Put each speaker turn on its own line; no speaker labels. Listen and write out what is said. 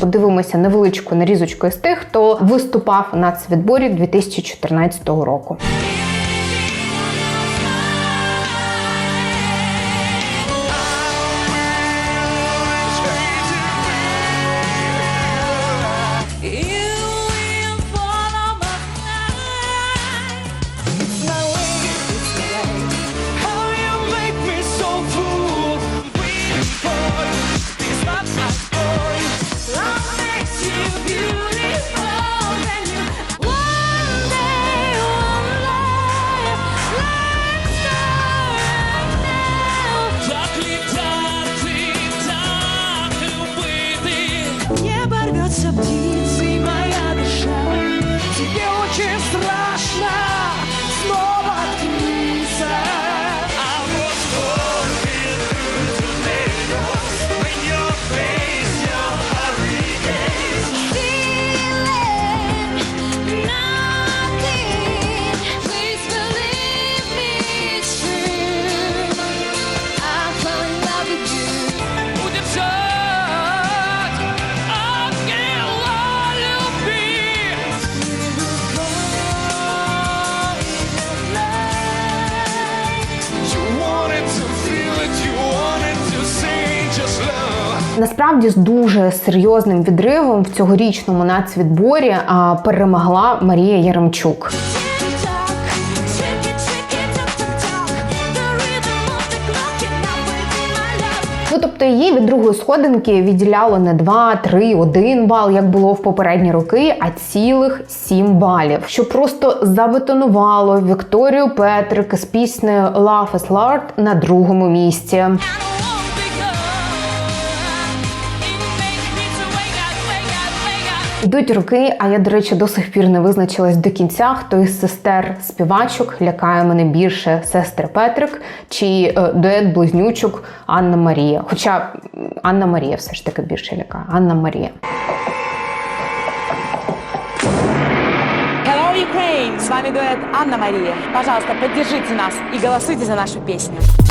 Подивимося невеличку нарізочку з тих, хто виступав на нацвідборі 2014 року.
What's up?
Насправді з дуже серйозним відривом в цьогорічному нацвідборі перемогла Марія Яремчук. Ну тобто її від другої сходинки відділяло не 2, 3, 1 бал, як було в попередні роки, а цілих 7 балів, що просто забетонувало Вікторію Петрик з піснею Love is Lord на другому місці. Йдуть роки, а я, до речі, до сих пір не визначилась до кінця, хто із сестер співачок лякає мене більше сестри Петрик чи е, дует близнючок Анна Марія. Хоча Анна Марія все ж таки більше лякає. Анна Марія.
Hello, Ukraine! С вами дуэт Анна Мария. Пожалуйста, поддержите нас и голосуйте за нашу песню.